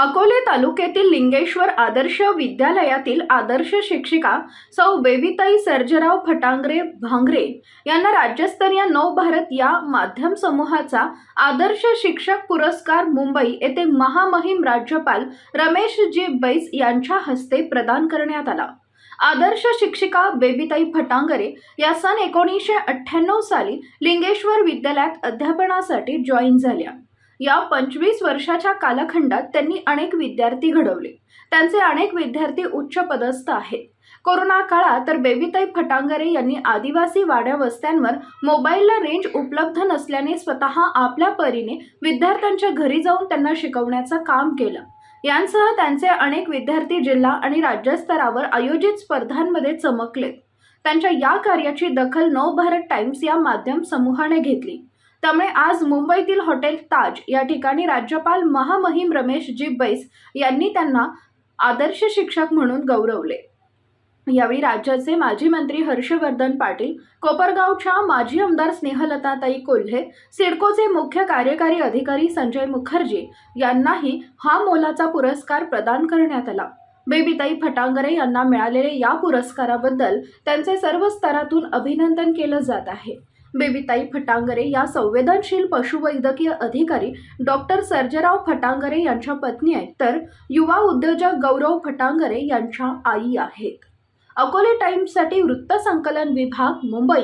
अकोले तालुक्यातील लिंगेश्वर आदर्श विद्यालयातील आदर्श शिक्षिका सौ बेबीताई सर्जराव फटांगरे भांगरे यांना राज्यस्तरीय नव भारत या माध्यम समूहाचा आदर्श शिक्षक पुरस्कार मुंबई येथे महामहिम राज्यपाल रमेश जी बैस यांच्या हस्ते प्रदान करण्यात आला. आदर्श शिक्षिका बेबीताई फटांगरे या सन एकोणीसशे अठ्ठ्याण्णव साली लिंगेश्वर विद्यालयात अध्यापनासाठी जॉईन झाल्या. या पंचवीस वर्षाच्या कालखंडात त्यांनी अनेक विद्यार्थी घडवले. त्यांचे अनेक विद्यार्थी उच्च पदस्थ आहेत. कोरोना काळात तर बेबीताई फटांगरे यांनी आदिवासी वाड्या वस्त्यांवर मोबाईलला रेंज उपलब्ध नसल्याने स्वतः आपल्या परीने विद्यार्थ्यांच्या घरी जाऊन त्यांना शिकवण्याचं काम केलं. यांसह त्यांचे अनेक विद्यार्थी जिल्हा आणि राज्यस्तरावर आयोजित स्पर्धांमध्ये चमकले त्यांच्या या कार्याची दखल नव भारत टाइम्स या माध्यम समूहाने घेतली. त्यामुळे आज मुंबईतील हॉटेल ताज या ठिकाणी राज्यपाल महामहिम रमेश जी बैस यांनी त्यांना आदर्श शिक्षक म्हणून गौरवले. यावेळी राज्याचे माजी मंत्री हर्षवर्धन पाटील कोपरगावच्या माजी आमदार स्नेहलताताई कोल्हे सिडकोचे मुख्य कार्यकारी अधिकारी संजय मुखर्जी यांनाही हा मोलाचा पुरस्कार प्रदान करण्यात आला. बेबीताई फटांगरे यांना मिळालेल्या या पुरस्काराबद्दल त्यांचे सर्व स्तरातून अभिनंदन केलं जात आहे. बेबीताई फटांगरे या संवेदनशील पशुवैद्यकीय अधिकारी डॉक्टर सर्जेराव फटांगरे यांच्या पत्नी आहेत. तर युवा उद्योजक गौरव फटांगरे यांच्या आई आहेत. अकोले टाइम्ससाठी वृत्तसंकलन विभाग मुंबई.